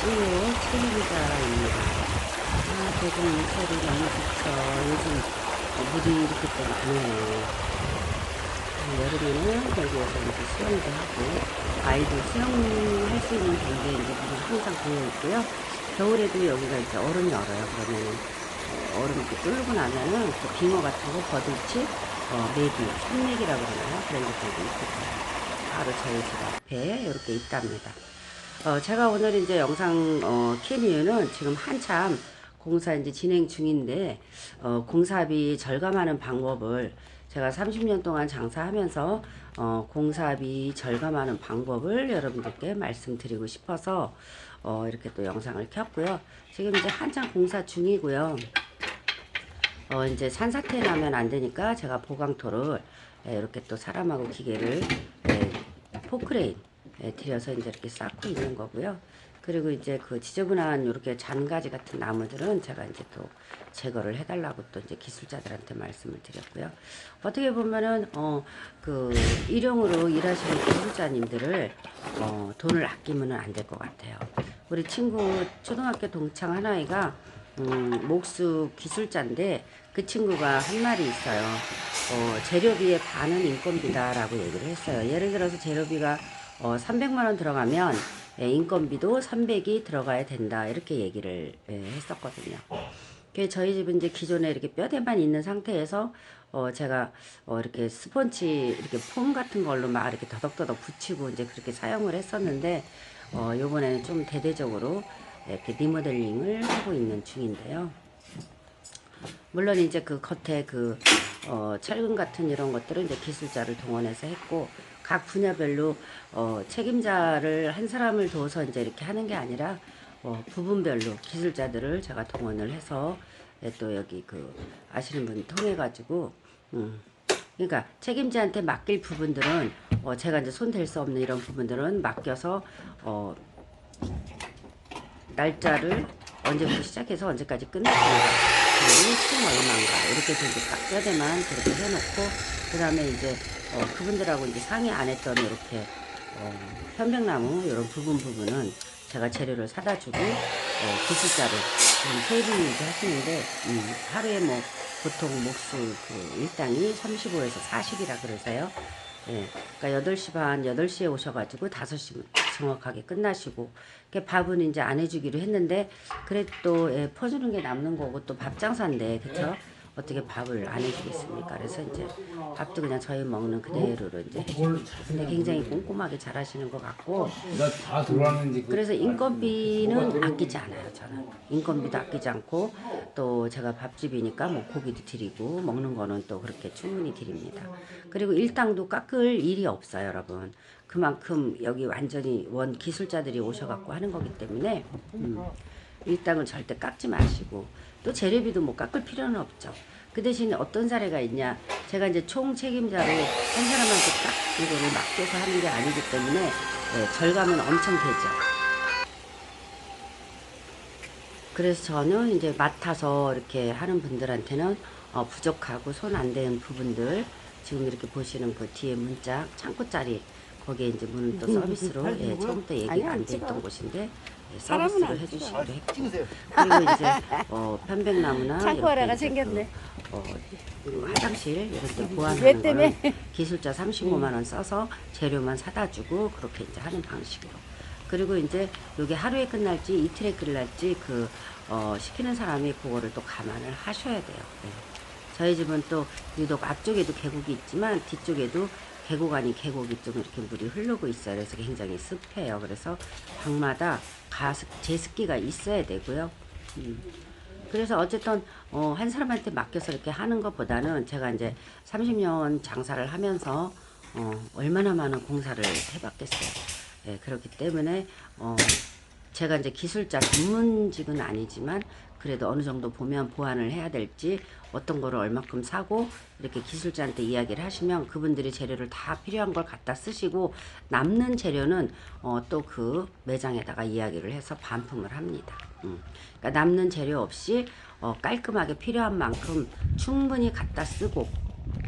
씨의 책임자입니다. 아, 대중 소리 너무 좋죠. 요즘 물이 이렇게 또 많아요. 아, 여름에는 여기에서 이제 수영도 하고, 아이들 수영할 수 있는 경기에 이제 물이 항상 고여 있고요. 겨울에도 여기가 이제 얼음이 얼어요. 그러면은 어, 얼음 이렇게 뚫고 나면은 그 빙어 같은 거 버들치, 어, 메기, 산메기라고 그러나요? 그런 것들도 있고 바로 저희 집 앞에 이렇게 있답니다. 어, 제가 오늘 이제 영상 어, 킨 이유는 지금 한참 공사 이제 진행 중인데 어, 공사비 절감하는 방법을 제가 30년 동안 장사하면서 어, 공사비 절감하는 방법을 여러분들께 말씀드리고 싶어서 어, 이렇게 또 영상을 켰고요. 지금 이제 한창 공사 중이고요. 어, 이제 산사태 나면 안 되니까 제가 보강토를 예, 이렇게 또 사람하고 기계를 예, 포크레인 예, 들여서 이제 이렇게 쌓고 있는 거고요. 그리고 이제 그 지저분한 이렇게 잔가지 같은 나무들은 제가 이제 또 제거를 해달라고 또 이제 기술자들한테 말씀을 드렸고요. 어떻게 보면은 어 그 일용으로 일하시는 기술자님들을 어 돈을 아끼면은 안 될 것 같아요. 우리 친구 초등학교 동창 하나이가 음, 목수 기술자인데 그 친구가 한 말이 있어요. 어, 재료비의 반은 인건비다라고 얘기를 했어요. 예를 들어서 재료비가 어, 300만 원 들어가면 예, 인건비도 300이 들어가야 된다 이렇게 얘기를 예, 했었거든요. 그 저희 집은 이제 기존에 이렇게 뼈대만 있는 상태에서 어 제가 어 이렇게 스펀지 이렇게 폼 같은 걸로 막 이렇게 더덕더덕 붙이고 이제 그렇게 사용을 했었는데 어 요번에는 좀 대대적으로 이렇게 리모델링을 하고 있는 중인데요. 물론 이제 그 겉에 그 어, 철근 같은 이런 것들은 이제 기술자를 동원해서 했고 각 분야별로 어, 책임자를 한 사람을 둬서 이제 이렇게 하는 게 아니라 어, 부분별로 기술자들을 제가 동원을 해서 예, 또 여기 그 아시는 분 통해 가지고 음, 그러니까 책임자한테 맡길 부분들은 어, 제가 이제 손댈 수 없는 이런 부분들은 맡겨서 어, 날짜를 언제부터 시작해서 언제까지 건가 그리고 총 얼마인가 이렇게 이제 딱 뼈대만 그렇게 해놓고 그 다음에 이제 어, 그분들하고 이제 상의 안 했던 이렇게 어, 편백나무 이런 부분 부분은 제가 재료를 사다 주고 어, 기술자를 지금 세 분이 이제 하시는데 음, 하루에 뭐 보통 목수 그 일당이 35에서 40이라 그러세요. 예, 그러니까 8시 반, 8시에 오셔가지고 5시 정확하게 끝나시고, 그 밥은 이제 안 해주기로 했는데, 그래도 예, 퍼주는 게 남는 거고 또 밥 장사인데, 그쵸? 어떻게 밥을 안 해주겠습니까? 그래서 이제 밥도 그냥 저희 먹는 그대로로 이제. 근데 굉장히 꼼꼼하게 잘 하시는 것 같고, 들어왔는지 그 그래서 인건비는 아끼지 않아요, 저는. 인건비도 아끼지 않고, 또 제가 밥집이니까 뭐 고기도 드리고, 먹는 거는 또 그렇게 충분히 드립니다. 그리고 일당도 깎을 일이 없어요, 여러분. 그만큼 여기 완전히 원 기술자들이 오셔갖고 하는 거기 때문에, 음, 일당은 절대 깎지 마시고, 또 재료비도 뭐 깎을 필요는 없죠. 그 대신 어떤 사례가 있냐. 제가 이제 총 책임자로 한 사람한테 딱 이거를 맡겨서 하는 게 아니기 때문에, 예, 절감은 엄청 되죠. 그래서 저는 이제 맡아서 이렇게 하는 분들한테는 어, 부족하고 손안 대는 부분들 지금 이렇게 보시는 그 뒤에 문짝 창고짜리 거기에 이제 문은 또 서비스로 예, 처음부터 얘기가 안 돼 있던 곳인데 예, 서비스로 해주시기로 했고 그리고 이제 어, 편백나무나 창고 하나가 이렇게 이제 생겼네. 그, 어, 그 화장실 이런 데왜 보완하는 때문에? 거는 기술자 35만 원 써서 재료만 사다 주고 그렇게 이제 하는 방식으로 그리고 이제 이게 하루에 끝날지 이틀에 끝날지 그 어, 시키는 사람이 그거를 또 감안을 하셔야 돼요. 네. 저희 집은 또 유독 앞쪽에도 계곡이 있지만 뒤쪽에도 계곡 아닌 계곡이 좀 이렇게 물이 흐르고 있어요. 그래서 굉장히 습해요. 그래서 방마다 가습 제습기가 있어야 되고요. 음. 그래서 어쨌든 어, 한 사람한테 맡겨서 이렇게 하는 것보다는 제가 이제 30년 장사를 하면서 어, 얼마나 많은 공사를 해봤겠어요. 예, 그렇기 때문에 어, 제가 이제 기술자 전문직은 아니지만 그래도 어느 정도 보면 보완을 해야 될지 어떤 거를 얼마큼 사고 이렇게 기술자한테 이야기를 하시면 그분들이 재료를 다 필요한 걸 갖다 쓰시고 남는 재료는 어, 또 그 매장에다가 이야기를 해서 반품을 합니다. 음. 그러니까 남는 재료 없이 어, 깔끔하게 필요한 만큼 충분히 갖다 쓰고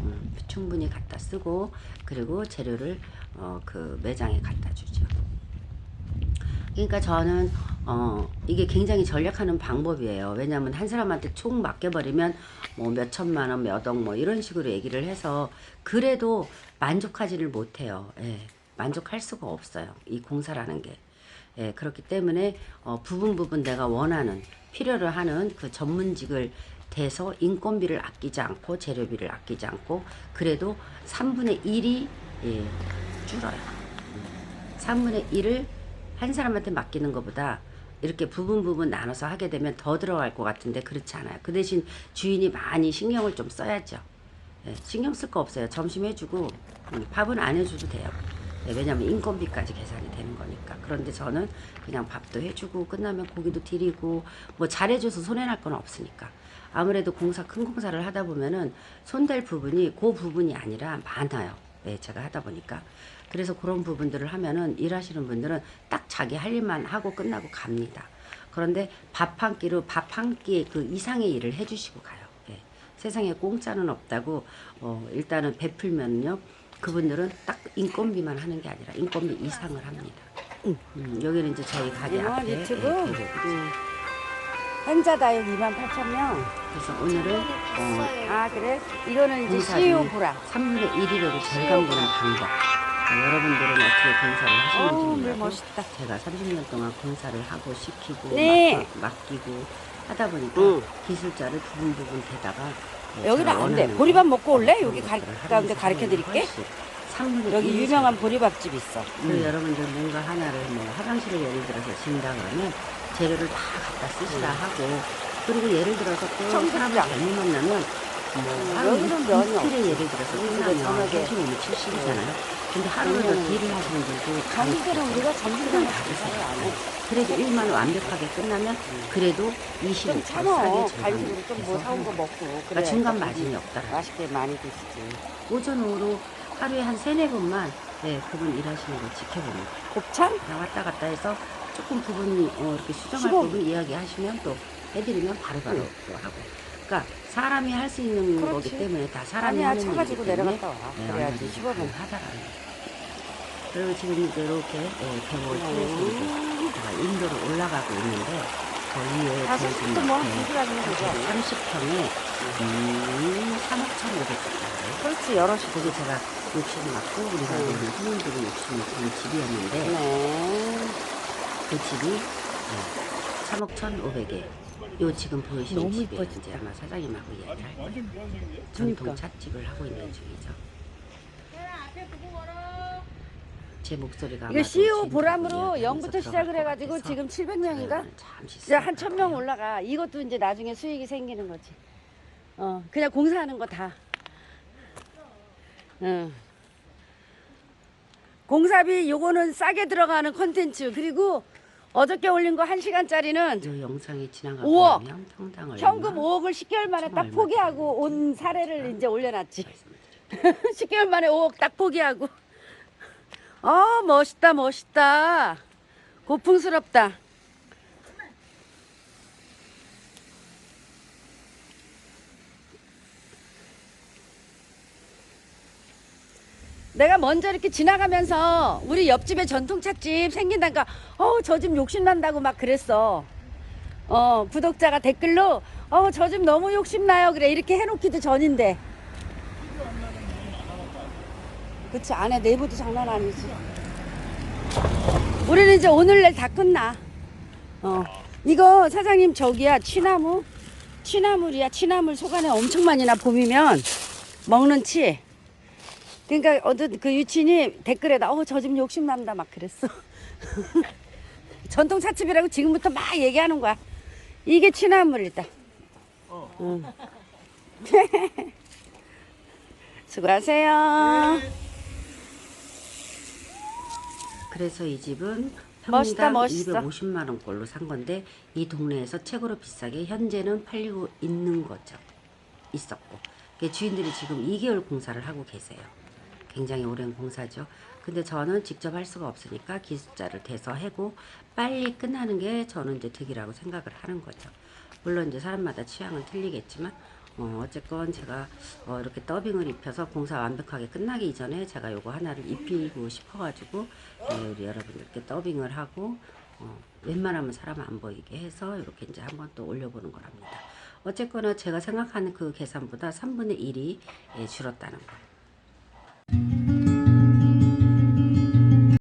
음, 충분히 갖다 쓰고 그리고 재료를 어, 그 매장에 갖다 주죠. 그러니까 저는 어, 이게 굉장히 전략하는 방법이에요. 왜냐하면 한 사람한테 총 맡겨버리면 뭐 몇 천만 원, 몇 억 뭐 이런 식으로 얘기를 해서 그래도 만족하지를 못해요. 예, 만족할 수가 없어요. 이 공사라는 게. 예, 그렇기 때문에 어, 부분 부분 내가 원하는 필요로 하는 그 전문직을 대서 인건비를 아끼지 않고 재료비를 아끼지 않고 그래도 3분의 1이 예, 줄어요. 3분의 1을 한 사람한테 맡기는 것보다 이렇게 부분 부분 나눠서 하게 되면 더 들어갈 것 같은데 그렇지 않아요. 그 대신 주인이 많이 신경을 좀 써야죠. 예, 신경 쓸 거 없어요. 점심 해주고 음, 밥은 안 해줘도 돼요. 예, 왜냐면 인건비까지 계산이 되는 거니까. 그런데 저는 그냥 밥도 해주고 끝나면 고기도 드리고 뭐 잘해줘서 손해날 건 없으니까. 아무래도 공사 큰 공사를 하다 보면은 손댈 부분이 그 부분이 아니라 많아요. 예, 제가 하다 보니까. 그래서 그런 부분들을 하면은 일하시는 분들은 딱 자기 할 일만 하고 끝나고 갑니다. 그런데 밥 한 끼로 밥 한 끼 그 이상의 일을 해주시고 가요. 예. 세상에 공짜는 없다고 어, 일단은 베풀면요 그분들은 딱 인건비만 하는 게 아니라 인건비 이상을 합니다. 음, 여기는 이제 저희 가게 아, 앞에 유튜브? 한자 다육 2만 8천 명. 그래서 오늘은 어, 아 그래? 이거는 이제 CEO 보라. 3분의 1이라도 절감되는 방법. 어, 여러분들은 어떻게 공사를 하시는지 어우, 물 몰라도 멋있다. 제가 30년 동안 공사를 하고 시키고 네. 맡, 맡기고 하다 보니까 응. 기술자를 부분 부분 게다가 어, 여기는 제가 안 돼. 원하는 보리밥 먹고 올래? 그런 여기 가- 것들을 하면서 가운데 가르쳐 드릴게. 훨씬 3분의 여기 1 유명한 보리밥집 있어. 그리고 응. 여러분들 뭔가 하나를 뭐 화장실을 예를 들어서 진다 그러면 재료를 다 갖다 쓰시라 하고 그리고 예를 들어서 또. 사람을 잘못 만나면 뭐 음, 여기는 면이 이틀에 예를 들어서 끝나면 저녁에. 30이면 70이잖아요. 근데 하루를 더 왜냐면 딜을 하시는 분도 점심때는 우리가 점심때는 다 가게사를 안 해. 드세요. 그래도 일만 완벽하게 끝나면 그래도 20을 좀 참어. 간식으로 좀뭐 사온 거 먹고. 그러니까 그래. 중간 마진이 없더라. 맛있게 많이 드시지. 오전 오후로 하루에 한 세네 번만 네, 그분 일하시는 거 지켜봅니다. 곱창? 그냥 왔다 갔다 해서 조금 부분 어, 이렇게 수정할 시범. 부분 이야기하시면 또 해드리면 바로바로 응. 또 하고. 그러니까 사람이 할 수 있는 그렇지. 거기 때문에 다 사람이 아니야, 하는 차 가지고 때문에 내려갔다 와. 네, 그래야지 얼마든지 15분. 하다라는 거. 그리고 지금 이제 이렇게 예, 개월 음. 트레이스로 제가 인도로 올라가고 있는데 저 위에 다섯 시부터 뭐 되죠. 30평에 음, 3억 1,500짜리 그렇지, 여럿이. 그게 제가 욕심을 갖고 우리 가게 있는 손님들이 욕심을 부린 집이었는데 네. 그 집이 3억 1,500에 요 지금 보이시는 너무 집에 이뻐, 이제 아마 사장님하고 이야기할 거예요. 그러니까. 전통 찻집을 하고 있는 중이죠. 제 목소리가 이거 아마도 CEO 보람으로 이야기하면서 0부터 시작을 것 해가지고 같아서 지금 700명인가? 저는 잠시 이제 한 쓰다가 1000명 올라가. 이것도 이제 나중에 수익이 생기는 거지. 어, 그냥 공사하는 거 다. 응. 공사비 요거는 싸게 들어가는 컨텐츠. 그리고 어저께 올린 거 1시간짜리는 이 영상이 지나가고. 나면 평당 얼마 현금 5억을 10개월 만에 딱 얼마 포기하고 온 사례를 이제 올려놨지. 말씀드릴게요. 10개월 만에 5억 딱 포기하고. 아, 멋있다, 멋있다. 고풍스럽다. 내가 먼저 이렇게 지나가면서 우리 옆집에 전통찻집 생긴다니까 어 저 집 욕심난다고 막 그랬어. 어 구독자가 댓글로 어 저 집 너무 욕심나요. 그래 이렇게 해놓기도 전인데. 그치 안에 내부도 장난 아니지. 우리는 이제 오늘 내일 다 끝나. 어 이거 사장님 저기야 취나무? 취나물이야 취나물 속안에 엄청 많이 나 봄이면 먹는 치 그러니까 어떤 그 유친이 댓글에다 어 저 집 욕심난다 막 그랬어 전통 찻집이라고 지금부터 막 얘기하는 거야 이게 취나물이다 응. 수고하세요 그래서 이 집은 멋있다, 평당 멋있어. 250만 원꼴로 산 건데 이 동네에서 최고로 비싸게 현재는 팔리고 있는 거죠. 있었고. 그 주인들이 지금 2개월 공사를 하고 계세요. 굉장히 오랜 공사죠. 근데 저는 직접 할 수가 없으니까 기술자를 대서 해고 빨리 끝나는 게 저는 이제 득이라고 생각을 하는 거죠. 물론 이제 사람마다 취향은 틀리겠지만 어, 어쨌건 제가 어, 이렇게 더빙을 입혀서 공사 완벽하게 끝나기 이전에 제가 요거 하나를 입히고 싶어가지고 예, 우리 여러분들께 더빙을 하고 어, 웬만하면 사람 안 보이게 해서 이렇게 이제 한번 또 올려보는 거랍니다. 어쨌거나 제가 생각하는 그 계산보다 3분의 1이 예, 줄었다는 거. Thank you.